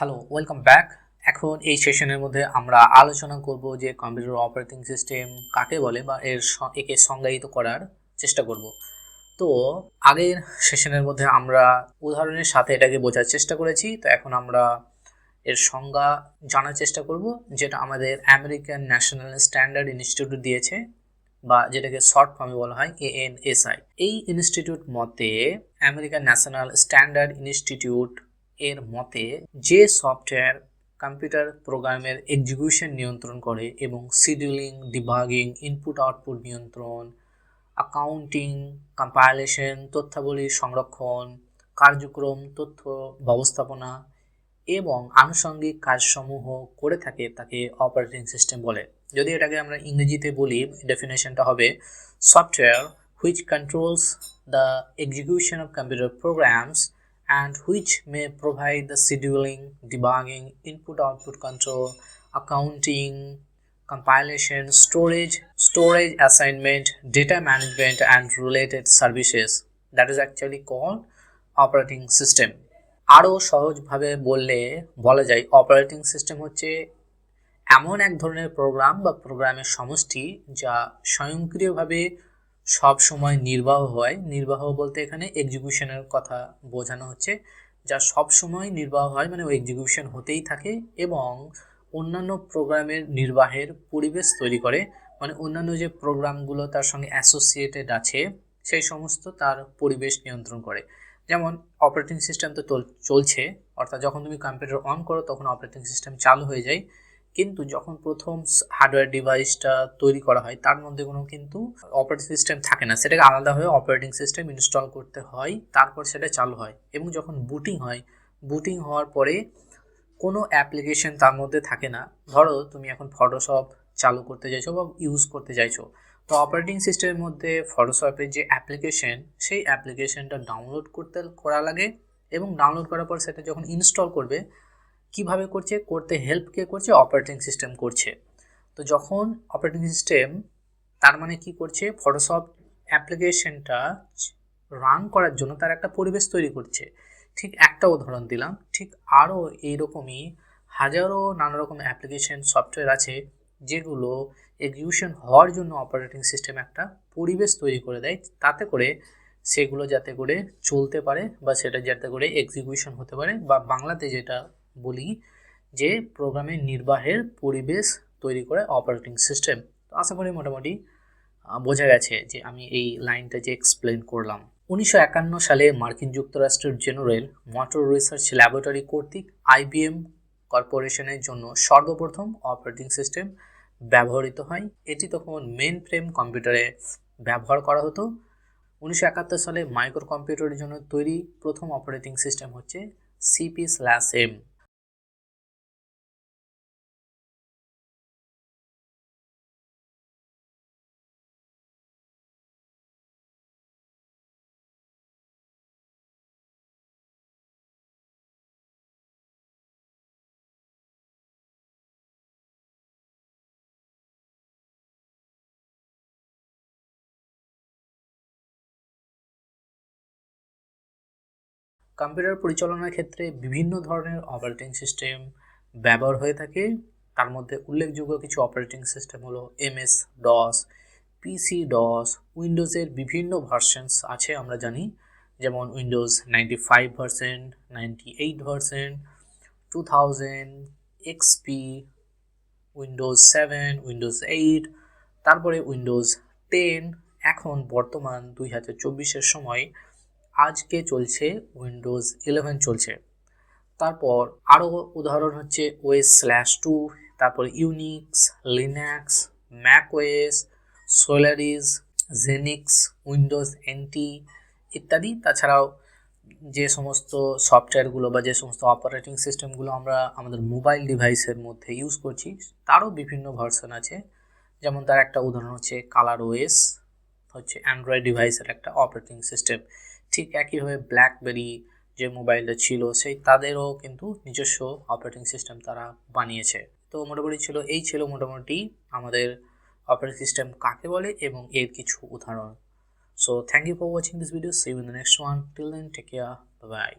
Hello welcome back এখন এই সেশনের মধ্যে আমরা আলোচনা করব যে কম্পিউটার অপারেটিং সিস্টেম কাকে বলে বা এর একে সংজ্ঞায়িত করার চেষ্টা করব। তো আগের সেশনের মধ্যে আমরা উদাহরণের সাথে এটাকে বোঝার চেষ্টা করেছি। তো এখন আমরা এর সংজ্ঞা জানার চেষ্টা করব, যেটা আমাদের আমেরিকান ন্যাশনাল স্ট্যান্ডার্ড ইনস্টিটিউট দিয়েছে বা যেটাকে শর্ট ফর্মে বলা হয় এএনএসআই এই ইনস্টিটিউট মতে আমেরিকান ন্যাশনাল স্ট্যান্ডার্ড ইনস্টিটিউট এর মতে, যে সফটওয়্যার কম্পিউটার প্রোগ্রামের এক্সিকিউশন নিয়ন্ত্রণ করে এবং শিডিউলিং ডিবাগিং ইনপুট আউটপুট নিয়ন্ত্রণ অ্যাকাউন্টিং কম্পাইলেশন তথ্যাবলী সংরক্ষণ, কার্যক্রম, তথ্য ব্যবস্থাপনা এবং আনুষঙ্গিক কাজসমূহ করে থাকে তাকে অপারেটিং সিস্টেম বলে। যদি এটাকে আমরা ইংরেজিতে বলি ডেফিনেশনটা হবে software which controls the execution of computer programs and which may provide the scheduling, debugging, input output control, accounting, compilation, storage, storage assignment, data management, and related services. That is actually called operating system. আরও সহজভাবে বললে বলা যায় operating system হচ্ছে এমন এক ধরনের programme বা প্রোগ্রামের সমষ্টি যা স্বয়ংক্রিয়ভাবে সব সময় নির্বাহ হয়। নির্বাহ বলতে এখানে এক্সিকিউশনের কথা বোঝানো হচ্ছে। যা সব সময় নির্বাহ হয় মানে ওই এক্সিকিউশন হতেই থাকে এবং অন্যান্য প্রোগ্রামের নির্বাহের পরিবেশ তৈরি করে। মানে অন্যান্য যে প্রোগ্রামগুলো তার সঙ্গে অ্যাসোসিয়েটেড আছে, সেই সমস্ত তার পরিবেশ নিয়ন্ত্রণ করে। যেমন অপারেটিং সিস্টেম তো চল- চলছে, অর্থাৎ যখন তুমি কম্পিউটার অন করো, তখন অপারেটিং সিস্টেম চালু হয়ে যায়। কিন্তু যখন প্রথম হার্ডওয়্যার ডিভাইসটা তৈরি করা হয়, তার মধ্যে কোনো কিন্তু অপারেটিং সিস্টেম থাকে না। সেটাকে আলাদাভাবে অপারেটিং সিস্টেম ইনস্টল করতে হয়, তারপর সেটা চালু হয়। এবং যখন বুটিং হয় বুটিং হওয়ার পরে কোনো অ্যাপ্লিকেশন তার মধ্যে থাকে না। ধরো তুমি এখন ফটোশপ চালু করতে চাইছো বা ইউজ করতে চাইছো। তো অপারেটিং সিস্টেমের মধ্যে ফটোশপের যে অ্যাপ্লিকেশন সেই অ্যাপ্লিকেশনটা ডাউনলোড করতে করা লাগে এবং ডাউনলোড করার পর সেটা যখন ইনস্টল করবে কীভাবে করছে, করতে হেল্প কে করছে অপারেটিং সিস্টেম করছে। তো যখন অপারেটিং সিস্টেম তার মানে কি করছে ফটোশপ অ্যাপ্লিকেশনটা রান করার জন্য তার একটা পরিবেশ তৈরি করছে। ঠিক একটা উদাহরণ দিলাম, ঠিক আরও এইরকমই হাজারো নানা রকম অ্যাপ্লিকেশন সফটওয়্যার আছে, যেগুলো এক্সিকিউশন হওয়ার জন্য অপারেটিং সিস্টেম একটা পরিবেশ তৈরি করে দেয়, তাতে করে সেগুলো যাতে করে চলতে পারে বা সেটা যাতে করে এক্সিকিউশন হতে পারে বা বাংলাতে যেটা বলি যে প্রোগ্রামের নির্বাহের পরিবেশ তৈরি করে অপারেটিং সিস্টেম তো আশা করি মোটামুটি বোঝা গেছে যে আমি এই লাইনটা যে এক্সপ্লেন করলাম। উনিশশো একান্ন সালে মার্কিন যুক্তরাষ্ট্রের জেনারেল মোটর রিসার্চ ল্যাবরেটরি কর্তৃক আইবিএম কর্পোরেশনের জন্য সর্বপ্রথম অপারেটিং সিস্টেম ব্যবহৃত হয়। এটি তখন মেন ফ্রেম কম্পিউটারে ব্যবহার করা হতো। উনিশশো একাত্তর সালে মাইক্রো কম্পিউটারের জন্য তৈরি প্রথম অপারেটিং সিস্টেম হচ্ছে সিপি স্ল্যাশ এম কম্পিউটার পরিচালনার ক্ষেত্রে বিভিন্ন ধরনের অপারেটিং সিস্টেম ব্যবহার হয়ে থাকে। তার মধ্যে উল্লেখযোগ্য কিছু অপারেটিং সিস্টেম হলো এমএস ডস পিসি ডস উইন্ডোজের বিভিন্ন ভার্সনস আছে আমরা জানি। যেমন Windows ninety five ভার্সেন্ট ninety eight ভার্সেন্ট two thousand XP Windows seven Windows eight তারপরে উইন্ডোজ টেন এখন বর্তমান দুই হাজার চব্বিশের সময় আজকে চলছে উইন্ডোজ ইলেভেন চলছে। তারপর আরও উদাহরণ হচ্ছে ওয়েস স্ল্যাশ টু, তারপর Unix, Linux Mac OS Solaris, Xenix, Windows NT ইত্যাদি। তাছাড়াও যে সমস্ত সফটওয়্যারগুলো বা যে সমস্ত অপারেটিং সিস্টেমগুলো আমরা আমাদের মোবাইল ডিভাইসের মধ্যে ইউজ করছি, তারও বিভিন্ন ভার্সন আছে। যেমন তার একটা উদাহরণ হচ্ছে কালার ওয়েস হচ্ছে অ্যান্ড্রয়েড ডিভাইসের একটা অপারেটিং সিস্টেম। ঠিক একইভাবে ব্ল্যাকবেরি যে মোবাইলটা ছিল, সেই তাদেরও কিন্তু নিজস্ব অপারেটিং সিস্টেম তারা বানিয়েছে। তো মোটামুটি ছিল, এই ছিল মোটামুটি আমাদের অপারেটিং সিস্টেম কাকে বলে এবং এর কিছু উদাহরণ। So thank you for watching this video see in the next one till then take care bye